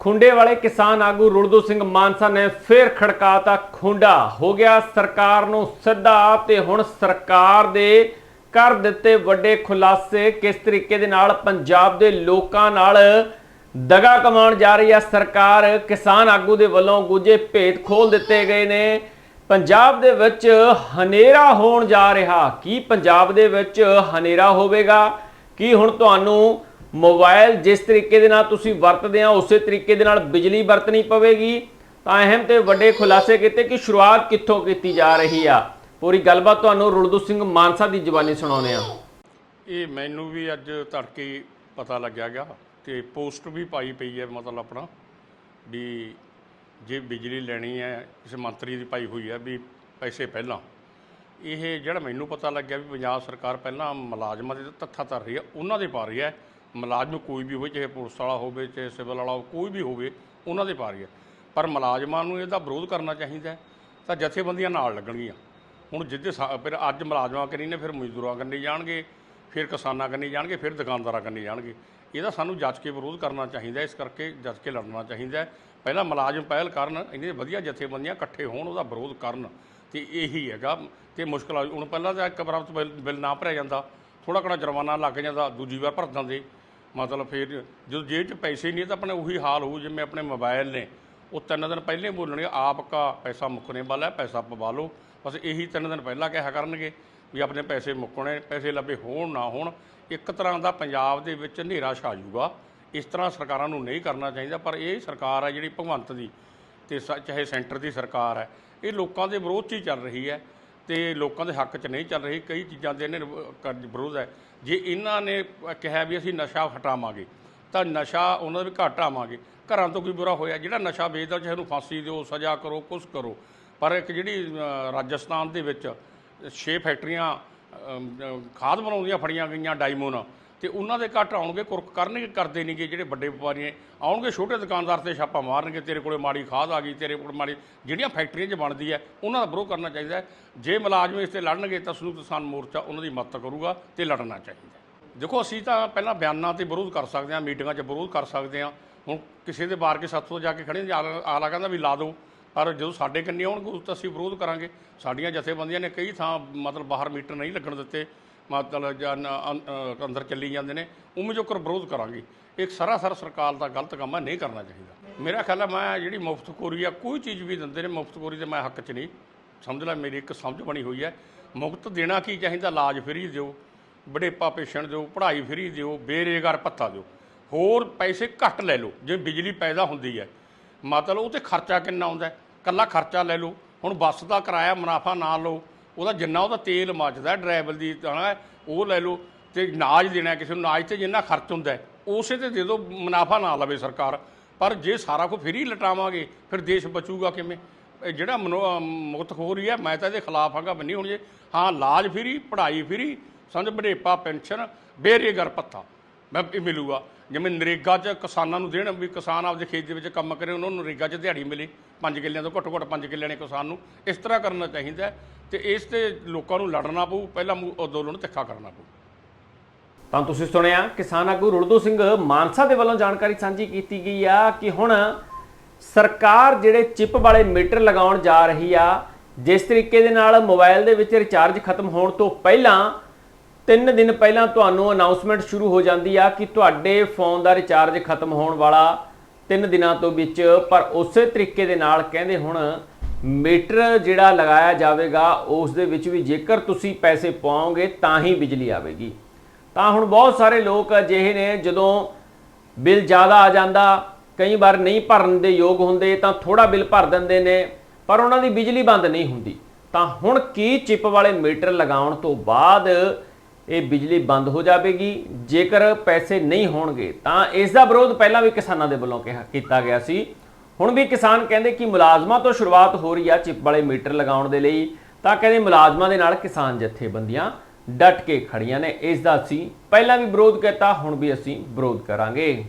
ਖੁੰਡੇ ਵਾਲੇ ਕਿਸਾਨ ਆਗੂ ਰੁਲਦੂ ਸਿੰਘ ਮਾਨਸਾ ਨੇ ਫੇਰ ਖੜਕਾਤਾ ਖੁੰਡਾ। ਹੋ ਗਿਆ ਸਰਕਾਰ ਨੂੰ ਸਿੱਧਾ ਤੇ ਹੁਣ ਸਰਕਾਰ ਦੇ ਕਰ ਦਿੱਤੇ ਵੱਡੇ ਖੁਲਾਸੇ। ਕਿਸ ਤਰੀਕੇ ਦੇ ਨਾਲ ਪੰਜਾਬ ਦੇ ਲੋਕਾਂ ਨਾਲ ਦਗਾ ਕਮਾਉਣ ਜਾ ਰਹੀ ਹੈ ਸਰਕਾਰ? ਕਿਸਾਨ ਆਗੂ ਦੇ ਵੱਲੋਂ ਗੁੱਜੇ ਭੇਤ ਖੋਲ ਦਿੱਤੇ ਗਏ ਨੇ। ਪੰਜਾਬ ਦੇ ਵਿੱਚ ਹਨੇਰਾ ਹੋਣ ਜਾ ਰਿਹਾ। ਕੀ ਪੰਜਾਬ ਦੇ ਵਿੱਚ ਹਨੇਰਾ ਹੋਵੇਗਾ? ਕੀ ਹੁਣ ਤੁਹਾਨੂੰ ਮੋਬਾਈਲ ਜਿਸ ਤਰੀਕੇ ਦੇ ਨਾਲ ਤੁਸੀਂ ਵਰਤਦੇ ਆ, ਉਸੇ ਤਰੀਕੇ ਦੇ ਨਾਲ ਬਿਜਲੀ ਵਰਤਣੀ ਪਵੇਗੀ। ਤਾਂ ਅਹਿਮ ਤੇ ਵੱਡੇ ਖੁਲਾਸੇ ਕੀਤੇ ਕਿ ਸ਼ੁਰੂਆਤ ਕਿੱਥੋਂ ਕੀਤੀ ਜਾ ਰਹੀ ਆ। ਪੂਰੀ ਗੱਲਬਾਤ ਤੁਹਾਨੂੰ ਰੁਲਦੂ ਸਿੰਘ ਮਾਨਸਾ ਦੀ ਜ਼ੁਬਾਨੀ ਸੁਣਾਉਂਦੇ ਆ। ਇਹ ਮੈਨੂੰ ਵੀ ਅੱਜ ਤੜਕੇ ਪਤਾ ਲੱਗਿਆ ਗਿਆ ਤੇ ਪੋਸਟ ਵੀ ਪਾਈ ਪਈ ਹੈ, ਮਤਲਬ ਆਪਣਾ, ਵੀ ਜੇ ਬਿਜਲੀ ਲੈਣੀ ਹੈ, ਕਿਸੇ ਮੰਤਰੀ ਦੀ ਪਾਈ ਹੋਈ ਹੈ, ਵੀ ਪੈਸੇ ਪਹਿਲਾਂ। ਇਹ ਜਿਹੜਾ ਮੈਨੂੰ ਪਤਾ ਲੱਗਿਆ ਵੀ ਪੰਜਾਬ ਸਰਕਾਰ ਪਹਿਲਾਂ ਮੁਲਾਜ਼ਮਾਂ ਦੇ ਤੱਥਾ ਧਰ ਰਹੀ ਹੈ, ਉਹਨਾਂ ਦੇ ਪਾ ਰਹੀ ਹੈ। ਮੁਲਾਜ਼ਮ ਕੋਈ ਵੀ ਹੋਵੇ, ਚਾਹੇ ਪੁਲਿਸ ਵਾਲਾ ਹੋਵੇ, ਚਾਹੇ ਸਿਵਲ ਵਾਲਾ ਹੋਵੇ, ਕੋਈ ਵੀ ਹੋਵੇ, ਉਹਨਾਂ ਦੇ ਪਾ ਹੈ ਪਰ ਮੁਲਾਜ਼ਮਾਂ ਨੂੰ ਇਹਦਾ ਵਿਰੋਧ ਕਰਨਾ ਚਾਹੀਦਾ ਤਾਂ ਜਥੇਬੰਦੀਆਂ ਨਾਲ ਲੱਗਣਗੀਆਂ। ਹੁਣ ਜਿੱਦੇ ਸਾ- ਫਿਰ ਅੱਜ ਮੁਲਾਜ਼ਮਾਂ ਕਰੀ ਨੇ, ਫਿਰ ਮਜ਼ਦੂਰਾਂ ਕਰਨੀ ਜਾਣਗੇ, ਫਿਰ ਕਿਸਾਨਾਂ ਕਰਨੀ ਜਾਣਗੇ, ਫਿਰ ਦੁਕਾਨਦਾਰਾਂ ਕਰਨੀ ਜਾਣਗੇ। ਇਹਦਾ ਸਾਨੂੰ ਜੱਜ ਕੇ ਵਿਰੋਧ ਕਰਨਾ ਚਾਹੀਦਾ ਇਸ ਕਰਕੇ ਜੱਜ ਕੇ ਲੜਨਾ ਚਾਹੀਦਾ ਪਹਿਲਾਂ ਮੁਲਾਜ਼ਮ ਪਹਿਲ ਕਰਨ, ਇੰਨੇ ਵਧੀਆ ਜਥੇਬੰਦੀਆਂ ਇਕੱਠੇ ਹੋਣ, ਉਹਦਾ ਵਿਰੋਧ ਕਰਨ, ਤੇ ਇਹੀ ਹੈਗਾ। ਤੇ ਮੁਸ਼ਕਲ ਆ, ਹੁਣ ਪਹਿਲਾਂ ਤਾਂ ਇੱਕ ਵਾਰ ਬਿੱਲ ਬਿੱਲ ਨਾ ਭਰਿਆ ਜਾਂਦਾ ਥੋੜਾ ਘਣਾ ਜੁਰਮਾਨਾ ਲੱਗ ਜਾਂਦਾ, ਦੂਜੀ ਵਾਰ ਭਰ ਦਿੰਦੇ। ਮਤਲਬ ਫਿਰ ਜਦੋਂ ਜੇਬ 'ਚ ਪੈਸੇ ਨਹੀਂ ਤਾਂ ਆਪਣੇ ਉਹੀ ਹਾਲ ਹੋਊ, ਜਿਵੇਂ ਆਪਣੇ ਮੋਬਾਈਲ ਨੇ। ਉਹ ਤਿੰਨ ਦਿਨ ਪਹਿਲੇ ਬੋਲਣਗੇ ਆਪ ਕਾ ਪੈਸਾ ਮੁੱਕਣੇ ਵਾਲਾ ਹੈ, ਪੈਸਾ ਪਵਾ ਲਓ। ਬਸ ਇਹੀ ਤਿੰਨ ਦਿਨ ਪਹਿਲਾਂ ਕਿਹਾ ਕਰਨਗੇ ਵੀ ਆਪਣੇ ਪੈਸੇ ਮੁੱਕਣੇ, ਪੈਸੇ ਲੱਭੇ ਹੋਣ, ਨਾ ਹੋਣ। ਇੱਕ ਤਰ੍ਹਾਂ ਦਾ ਪੰਜਾਬ ਦੇ ਵਿੱਚ ਹਨੇਰਾ ਛਾ ਜਾਊਗਾ ਇਸ ਤਰ੍ਹਾਂ ਸਰਕਾਰਾਂ ਨੂੰ ਨਹੀਂ ਕਰਨਾ ਚਾਹੀਦਾ, ਪਰ ਇਹ ਸਰਕਾਰ ਹੈ ਜਿਹੜੀ ਭਗਵੰਤ ਦੀ ਤੇ ਸ- ਚਾਹੇ ਸੈਂਟਰ ਦੀ ਸਰਕਾਰ ਹੈ, ਇਹ ਲੋਕਾਂ ਦੇ ਵਿਰੋਧ 'ਚ ਹੀ ਚੱਲ ਰਹੀ ਹੈ। ਤੇ ਲੋਕਾਂ ਦੇ ਹੱਕ 'ਚ ਨਹੀਂ ਚੱਲ ਰਹੀ, ਕਈ ਚੀਜ਼ਾਂ ਦੇ ਇਹਨੇ ਵਿਰੋਧ ਹੈ। ਜੇ ਇਹਨਾਂ ਨੇ ਕਿਹਾ ਵੀ ਅਸੀਂ ਨਸ਼ਾ ਹਟਾਵਾਂਗੇ, ਤਾਂ ਨਸ਼ਾ ਉਹਨਾਂ ਦੇ ਵੀ ਘੱਟ ਆਵਾਂਗੇ। ਘਰਾਂ ਤੋਂ ਕੋਈ ਬੁਰਾ ਹੋਇਆ, ਜਿਹੜਾ ਨਸ਼ਾ ਵੇਚਦਾ, ਚਾਹੇ ਉਹਨੂੰ ਫਾਂਸੀ ਦਿਓ, ਸਜ਼ਾ ਕਰੋ, ਕੁਛ ਕਰੋ, ਪਰ ਇੱਕ ਜਿਹੜੀ ਰਾਜਸਥਾਨ ਦੇ ਵਿੱਚ ਛੇ ਫੈਕਟਰੀਆਂ ਖਾਦ ਬਣਾਉਂਦੀਆਂ ਫੜੀਆਂ ਗਈਆਂ ਡਾਇਮੋਨ ਤੇ ਉਹਨਾਂ ਦੇ ਘੱਟ ਆਉਣਗੇ, ਕੁਰਕ ਕਰਨਗੇ, ਕਰਦੇ ਨਹੀਂਗੇ ਜਿਹੜੇ ਵੱਡੇ ਵਪਾਰੀ ਨੇ। ਆਉਣਗੇ, ਛੋਟੇ ਦੁਕਾਨਦਾਰ ਤੇ ਛਾਪਾ ਮਾਰਨਗੇ, ਤੇਰੇ ਕੋਲੇ ਮਾੜੀ ਖਾਦ ਆ ਗਈ, ਤੇਰੇ ਕੋਲ ਮਾੜੀ, ਜਿਹੜੀਆਂ ਫੈਕਟਰੀਆਂ 'ਚ ਬਣਦੀ ਹੈ, ਉਹਨਾਂ ਦਾ ਵਿਰੋਧ ਕਰਨਾ ਚਾਹੀਦਾ ਜੇ ਮੁਲਾਜ਼ਮ ਇਸ ਤੇ ਲੜਨਗੇ, ਤਾਂ ਸੰਯੁਕਤ ਕਿਸਾਨ ਮੋਰਚਾ ਉਹਨਾਂ ਦੀ ਮਦਦ ਕਰੂਗਾ ਤੇ ਲੜਨਾ ਚਾਹੀਦਾ ਦੇਖੋ, ਅਸੀਂ ਤਾਂ ਪਹਿਲਾਂ ਬਿਆਨਾਂ ਤੇ ਵਿਰੋਧ ਕਰ ਸਕਦੇ ਹਾਂ, ਮੀਟਿੰਗਾਂ 'ਚ ਵਿਰੋਧ ਕਰ ਸਕਦੇ ਹਾਂ। ਹੁਣ ਕਿਸੇ ਦੇ ਬਾਰ ਕੇ ਸਾਥੋਂ ਜਾ ਕੇ ਖੜੇ ਨੇ, ਆਲਾ ਕਹਿੰਦਾ ਵੀ ਲਾ ਦਿਓ। ਪਰ ਜਦੋਂ ਸਾਡੇ ਕੰਨੇ ਆਉਣਗੇ ਉਸ ਤਾਂ ਅਸੀਂ ਵਿਰੋਧ ਕਰਾਂਗੇ। ਸਾਡੀਆਂ ਜਥੇਬੰਦੀਆਂ ਨੇ ਕਈ ਥਾਂ ਮਤਲਬ ਬਾਹਰ ਮੀਟਰ ਨਹੀਂ ਲੱਗਣ ਦਿੱਤੇ। ਮਤਲਬ ਜਾਂ ਅੰ- ਅੰਦਰ ਚੱਲੀ ਜਾਂਦੇ ਨੇ, ਉਵੇਂ ਜੋ ਵਿਰੋਧ ਕਰਾਂਗੇ। ਇੱਕ ਸਰਾਸਰ ਸਰਕਾਰ ਦਾ ਗਲਤ ਕੰਮ ਹੈ ਨਹੀਂ ਕਰਨਾ ਚਾਹੀਦਾ। ਮੇਰਾ ਖਿਆਲ ਹੈ ਮੈਂ ਜਿਹੜੀ ਮੁਫਤਖੋਰੀ ਆ, ਕੋਈ ਚੀਜ਼ ਵੀ ਦਿੰਦੇ ਨੇ ਮੁਫਤਖੋਰੀ ਦੇ ਮੈਂ ਹੱਕ 'ਚ ਨਹੀਂ। ਸਮਝ ਲੈ, ਮੇਰੀ ਇੱਕ ਸਮਝ ਬਣੀ ਹੋਈ ਹੈ ਮੁਫਤ ਦੇਣਾ ਕੀ ਚਾਹੀਦਾ? ਇਲਾਜ ਫਰੀ ਦਿਓ ਬੜੇਪਾ ਪੇਸ਼ੈਂਟ ਦਿਓ, ਪੜ੍ਹਾਈ ਫਰੀ ਦਿਓ, ਬੇਰੁਜ਼ਗਾਰ ਭੱਤਾ ਦਿਓ। ਹੋਰ ਪੈਸੇ ਘੱਟ ਲੈ ਲਓ, ਜੇ ਬਿਜਲੀ ਪੈਦਾ ਹੁੰਦੀ ਹੈ ਮਤਲਬ ਉਹ ਤੇ ਖਰਚਾ ਕਿੰਨਾ ਆਉਂਦਾ? ਹੈ? ਕੱਲਾ ਖਰਚਾ ਲੈ ਲਓ। ਹੁਣ ਬੱਸ ਦਾ ਕਿਰਾਇਆ ਮੁਨਾਫਾ ਨਾ ਲਓ। ਉਹਦਾ ਜਿੰਨਾ ਉਹਦਾ ਤੇਲ ਮੱਚਦਾ, ਡਰਾਈਵਰ ਦੀ ਤਾਂ ਉਹ ਲੈ ਲਓ ਤੇ ਨਾਜ ਦੇਣਾ ਕਿਸੇ ਨੂੰ ਨਾਜ ਤੇ ਜਿੰਨਾ ਖਰਚ ਹੁੰਦਾ ਉਸੇ ਤੇ ਦੇ ਦਿਓ, ਮੁਨਾਫਾ ਨਾ ਲਵੇ ਸਰਕਾਰ। ਪਰ ਜੇ ਸਾਰਾ ਕੁਝ ਫਰੀ ਲਟਾਵਾਂਗੇ, ਫਿਰ ਦੇਸ਼ ਬਚੂਗਾ ਕਿਵੇਂ? ਇਹ ਜਿਹੜਾ ਮੁਕਤ ਹੋ ਰਹੀ ਹੈ ਮੈਂ ਤਾਂ ਇਹਦੇ ਖਿਲਾਫ ਹਾਂਗਾ ਬੰਨੀ ਹੋਣੀ ਜੇ। ਹਾਂ, ਲਾਜ ਫਰੀ ਪੜ੍ਹਾਈ ਫਰੀ ਸਮਝ ਬੜੇਪਾ ਪੈਨਸ਼ਨ ਬੇਰੁਜ਼ਗਾਰ ਭੱਤਾ। ਮੈਂ ਮਿਲੂਗਾ? ਜਿਵੇਂ ਨਰੇਗਾ 'ਚ ਕਿਸਾਨਾਂ ਨੂੰ ਦੇਣ ਵੀ ਕਿਸਾਨ ਆਪਦੇ ਖੇਤ ਦੇ ਵਿੱਚ ਕੰਮ ਕਰੇ, ਉਹਨਾਂ ਨੂੰ ਨਰੇਗਾ 'ਚ ਦਿਹਾੜੀ ਮਿਲੇ। 5 ਕਿੱਲਿਆਂ ਤੋਂ ਘੱਟੋ ਘੱਟ 5 ਕਿੱਲਿਆਂ ਨੇ ਕਿਸਾਨ ਨੂੰ ਇਸ ਤਰ੍ਹਾਂ ਕਰਨਾ ਚਾਹੀਦਾ ਹੈ ਤੇ ਇਸ ਤੇ ਲੋਕਾਂ ਨੂੰ ਲੜਨਾ ਪਊ, ਪਹਿਲਾਂ ਮੂ- ਅੰਦੋਲਨ ਤਿੱਖਾ ਕਰਨਾ ਪਊ। ਤਾਂ ਤੁਸੀਂ ਸੁਣਿਆ, ਕਿਸਾਨ ਆਗੂ ਰੁਲਦੂ ਸਿੰਘ ਮਾਨਸਾ ਦੇ ਵੱਲੋਂ ਜਾਣਕਾਰੀ ਸਾਂਝੀ ਕੀਤੀ ਗਈ ਆ ਕਿ ਹੁਣ ਸਰਕਾਰ ਜਿਹੜੇ ਚਿਪ ਵਾਲੇ ਮੀਟਰ ਲਗਾਉਣ ਜਾ ਰਹੀ ਆ, ਜਿਸ ਤਰੀਕੇ ਦੇ ਨਾਲ ਮੋਬਾਈਲ ਦੇ ਵਿੱਚ ਰਿਚਾਰਜ ਖਤਮ ਹੋਣ ਤੋਂ ਪਹਿਲਾਂ 3 ਦਿਨ ਪਹਿਲਾਂ ਤੁਹਾਨੂੰ ਅਨਾਉਂਸਮੈਂਟ ਸ਼ੁਰੂ ਹੋ ਜਾਂਦੀ ਆ ਕਿ ਤੁਹਾਡੇ ਫੋਨ ਦਾ ਰਿਚਾਰਜ ਖਤਮ ਹੋਣ ਵਾਲਾ 3 ਦਿਨਾਂ ਤੋਂ ਵਿੱਚ। ਪਰ ਉਸੇ ਤਰੀਕੇ ਦੇ ਨਾਲ ਕਹਿੰਦੇ ਹੁਣ ਮੀਟਰ ਜਿਹੜਾ ਲਗਾਇਆ ਜਾਵੇਗਾ, ਉਸ ਦੇ ਵਿੱਚ ਵੀ ਜੇਕਰ ਤੁਸੀਂ ਪੈਸੇ ਪਾਓਗੇ ਤਾਂ ਹੀ ਬਿਜਲੀ ਆਵੇਗੀ। ਤਾਂ ਹੁਣ ਬਹੁਤ ਸਾਰੇ ਲੋਕ ਅਜਿਹੇ ਨੇ, ਜਦੋਂ ਬਿੱਲ ਜ਼ਿਆਦਾ ਆ ਜਾਂਦਾ, ਕਈ ਵਾਰ ਨਹੀਂ ਭਰਨ ਦੇ ਯੋਗ ਹੁੰਦੇ, ਤਾਂ ਥੋੜਾ ਬਿੱਲ ਭਰ ਦਿੰਦੇ ਨੇ, ਪਰ ਉਹਨਾਂ ਦੀ ਬਿਜਲੀ ਬੰਦ ਨਹੀਂ ਹੁੰਦੀ। ਤਾਂ ਹੁਣ ਕੀ ਚਿਪ ਵਾਲੇ ਮੀਟਰ ਲਗਾਉਣ ਤੋਂ ਬਾਅਦ ਇਹ ਬਿਜਲੀ ਬੰਦ ਹੋ ਜਾਵੇਗੀ। ਜੇਕਰ ਪੈਸੇ ਨਹੀਂ ਹੋਣਗੇ, ਤਾਂ ਇਸ ਦਾ ਵਿਰੋਧ ਪਹਿਲਾਂ ਵੀ ਕਿਸਾਨਾਂ ਦੇ ਵੱਲੋਂ ਕਿਹਾ ਕੀਤਾ ਗਿਆ ਸੀ। ਹੁਣ ਵੀ ਕਿਸਾਨ ਕਹਿੰਦੇ ਕਿ ਮੁਲਾਜ਼ਮਾਂ ਤੋਂ ਸ਼ੁਰੂਆਤ ਹੋ ਰਹੀ ਆ ਚਿਪ ਵਾਲੇ ਮੀਟਰ ਲਗਾਉਣ ਦੇ ਲਈ। ਤਾਂ ਕਹਿੰਦੇ ਮੁਲਾਜ਼ਮਾਂ ਦੇ ਨਾਲ ਕਿਸਾਨ ਜਥੇਬੰਦੀਆਂ ਡਟ ਕੇ ਖੜੀਆਂ ਨੇ। ਇਸ ਦਾ ਅਸੀਂ ਪਹਿਲਾਂ ਵੀ ਵਿਰੋਧ ਕੀਤਾ, ਹੁਣ ਵੀ ਅਸੀਂ ਵਿਰੋਧ ਕਰਾਂਗੇ।